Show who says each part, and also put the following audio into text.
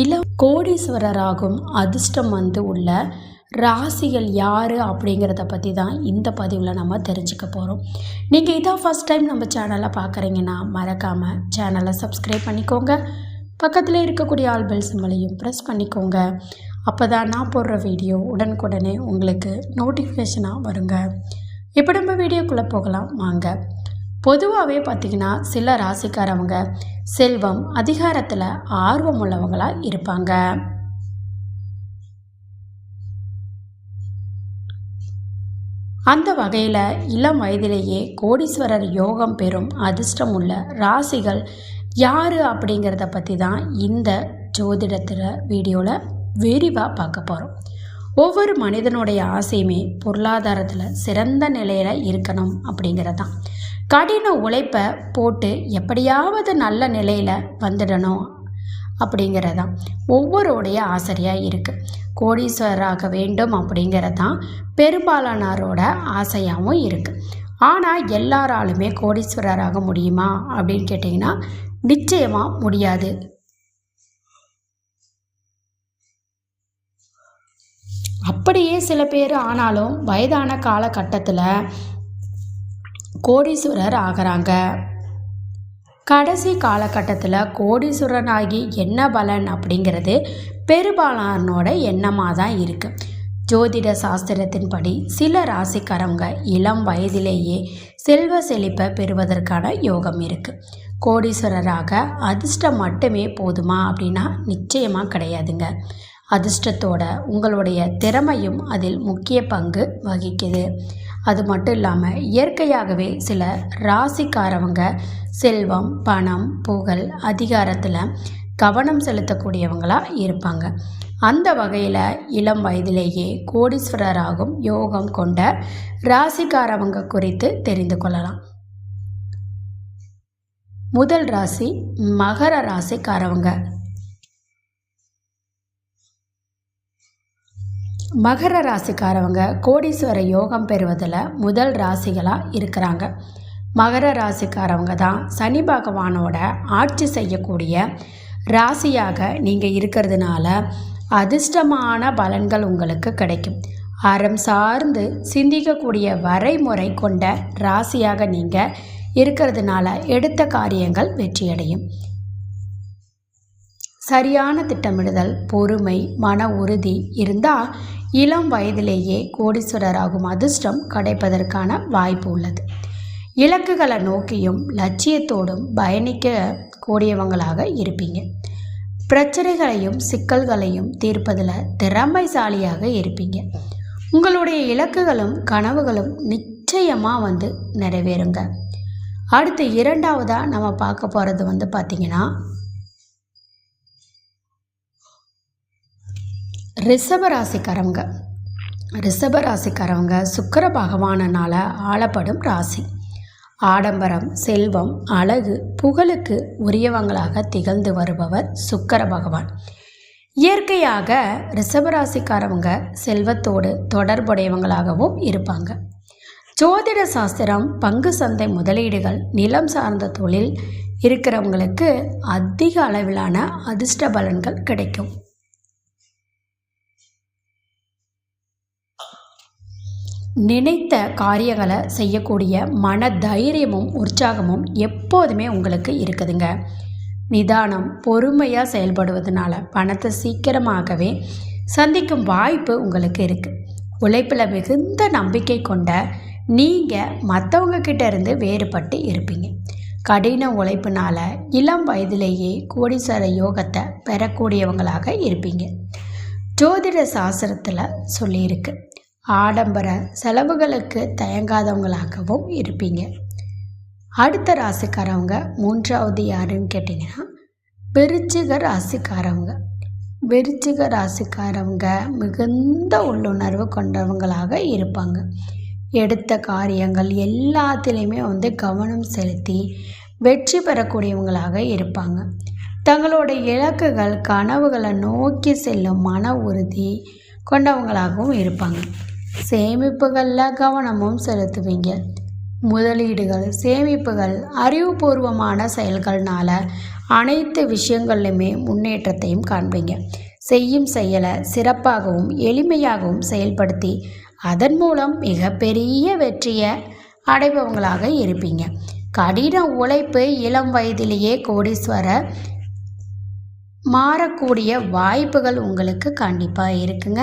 Speaker 1: இளம் கோடீஸ்வரராகும் அதிர்ஷ்டம் வந்து உள்ள ராசிகள் யார் அப்படிங்கிறத பற்றி தான் இந்த பதிவில் நம்ம தெரிஞ்சுக்க போகிறோம் நீங்கள் இதான் ஃபஸ்ட் டைம் நம்ம சேனலை பார்க்குறீங்கன்னா மறக்காமல் சேனலை சப்ஸ்கிரைப் பண்ணிக்கோங்க. பக்கத்தில் இருக்கக்கூடிய ஆல் பெல் சிம்பளையும் ப்ரெஸ் பண்ணிக்கோங்க. அப்போ தான் நான் போடுற வீடியோ உடனுக்குடனே உங்களுக்கு நோட்டிஃபிகேஷனாக வருங்க. இப்போ நம்ம வீடியோக்குள்ளே போகலாம். வாங்க. பொதுவாகவே பார்த்திங்கன்னா சில ராசிக்காரவங்க செல்வம் அதிகாரத்தில் ஆர்வம் உள்ளவங்களாக இருப்பாங்க. அந்த வகையில் இளம் வயதிலேயே கோடீஸ்வரர் யோகம் பெறும் அதிர்ஷ்டம் உள்ள ராசிகள் யார் அப்படிங்கிறத பற்றி தான் இந்த ஜோதிடத்தில் வீடியோவில் விரிவாக பார்க்க போகிறோம் ஒவ்வொரு மனிதனுடைய ஆசையுமே பொருளாதாரத்தில் சிறந்த நிலையில் இருக்கணும் அப்படிங்கிறது தான் கடின உழைப்பை போட்டு எப்படியாவது நல்ல நிலையில் வந்துடணும் அப்படிங்கிறது தான் ஒவ்வொருடைய ஆசையாக இருக்குது கோடீஸ்வரராக வேண்டும் அப்படிங்கிறது தான் பெரும்பாலானோரோட ஆசையாகவும் இருக்குது ஆனால் எல்லாராலுமே கோடீஸ்வரராக முடியுமா அப்படின்னு கேட்டிங்கன்னா நிச்சயமாக முடியாது. அப்படியே சில பேர் ஆனாலும் வயதான காலகட்டத்தில் கோடீஸ்வரர் ஆகிறாங்க. கடைசி காலகட்டத்தில் கோடீஸ்வரனாகி என்ன பலன் அப்படிங்கிறது பெரும்பாலானோட எண்ணமாக தான் இருக்குது ஜோதிட சாஸ்திரத்தின்படி சில ராசிக்காரங்க இளம் வயதிலேயே செல்வ செழிப்பை பெறுவதற்கான யோகம் இருக்குது கோடீஸ்வரராக அதிர்ஷ்டம் மட்டுமே போதுமா அப்படின்னா நிச்சயமாக கிடையாதுங்க. அதிர்ஷ்டத்தோட உங்களுடைய திறமையும் அதில் முக்கிய பங்கு வகிக்குது. அது மட்டும் இல்லாமல் இயற்கையாகவே சில ராசிக்காரவங்க செல்வம் பணம் புகழ் அதிகாரத்தில் கவனம் செலுத்தக்கூடியவங்களாக இருப்பாங்க. அந்த வகையில் இளம் வயதிலேயே கோடீஸ்வரராகும் யோகம் கொண்ட ராசிக்காரவங்க குறித்து தெரிந்து கொள்ளலாம். முதல் ராசி மகர ராசிக்காரவங்க. மகர ராசிக்காரவங்க கோடீஸ்வர யோகம் பெறுவதில் முதல் ராசிகளாக இருக்கிறாங்க. மகர ராசிக்காரவங்க தான் சனி பகவானோட ஆட்சி செய்யக்கூடிய ராசியாக நீங்கள் இருக்கிறதுனால அதிர்ஷ்டமான பலன்கள் உங்களுக்கு கிடைக்கும். அறம் சார்ந்து சிந்திக்கக்கூடிய வரைமுறை கொண்ட ராசியாக நீங்கள் இருக்கிறதுனால எடுத்த காரியங்கள் வெற்றியடையும். சரியான திட்டமிடுதல் பொறுமை மன உறுதி இருந்தால் இளம் வயதிலேயே கோடீஸ்வரராகும் அதிர்ஷ்டம் கிடைப்பதற்கான வாய்ப்பு உள்ளது. இலக்குகளை நோக்கியும் லட்சியத்தோடும் பயணிக்க கூடியவங்களாக இருப்பீங்க. பிரச்சனைகளையும் சிக்கல்களையும் தீர்ப்பதில் திறமைசாலியாக இருப்பீங்க. உங்களுடைய இலக்குகளும் கனவுகளும் நிச்சயமாக வந்து நிறைவேறுங்க. அடுத்து இரண்டாவதாக நம்ம பார்க்க போகிறது வந்து பார்த்திங்கன்னா ரிஷபராசிக்காரவங்க. ராசிக்காரவங்க ராசிக்காரவங்க சுக்கர பகவானனால் ஆளப்படும் ராசி. ஆடம்பரம் செல்வம் அழகு புகழுக்கு உரியவங்களாக திகழ்ந்து வருபவர் சுக்கர பகவான். இயற்கையாக ரிஷபராசிக்காரவங்க செல்வத்தோடு தொடர்புடையவங்களாகவும் இருப்பாங்க. ஜோதிட சாஸ்திரம் பங்கு சந்தை முதலீடுகள் நிலம் சார்ந்த தொழில் இருக்கிறவங்களுக்கு அதிக அளவிலான அதிர்ஷ்ட பலன்கள் கிடைக்கும். நினைத்த காரியங்களை செய்யக்கூடிய மன தைரியமும் உற்சாகமும் எப்போதுமே உங்களுக்கு இருக்குதுங்க. நிதானம் பொறுமையாக செயல்படுவதனால பணத்தை சீக்கிரமாகவே சந்திக்கும் வாய்ப்பு உங்களுக்கு இருக்குது உழைப்பில் மிகுந்த நம்பிக்கை கொண்ட நீங்கள் மற்றவங்க இருந்து வேறுபட்டு இருப்பீங்க. கடின உழைப்பினால் இளம் வயதிலேயே கோடீஸ்வர யோகத்தை பெறக்கூடியவங்களாக இருப்பீங்க. ஜோதிட சாஸ்திரத்தில் சொல்லியிருக்கு. ஆடம்பர செலவுகளுக்கு தயங்காதவங்களாகவும் இருப்பீங்க. அடுத்த ராசிக்காரவங்க மூன்றாவது யாருன்னு கேட்டிங்கன்னா விருச்சிக ராசிக்காரவங்க. விருச்சிக ராசிக்காரவங்க மிகுந்த உள்ளுணர்வு கொண்டவங்களாக இருப்பாங்க. எடுத்த காரியங்கள் எல்லாத்துலேயுமே வந்து கவனம் செலுத்தி வெற்றி பெறக்கூடியவங்களாக இருப்பாங்க. தங்களோட இலக்குகள் கனவுகளை நோக்கி செல்லும் மன உறுதி கொண்டவங்களாகவும் இருப்பாங்க. சேமிப்புகளில் கவனமும் செலுத்துவீங்க. முதலீடுகள் சேமிப்புகள் அறிவுபூர்வமான செயல்கள்னால அனைத்து விஷயங்கள்லையுமே முன்னேற்றத்தையும் காண்பீங்க. செய்யும் செயலை சிறப்பாகவும் எளிமையாகவும் செயல்படுத்தி அதன் மூலம் மிகப்பெரிய வெற்றியை அடைபவங்களாக இருப்பீங்க. கடின உழைப்பு இளம் வயதிலேயே கோடீஸ்வர மாறக்கூடிய வாய்ப்புகள் உங்களுக்கு கண்டிப்பாக இருக்குங்க.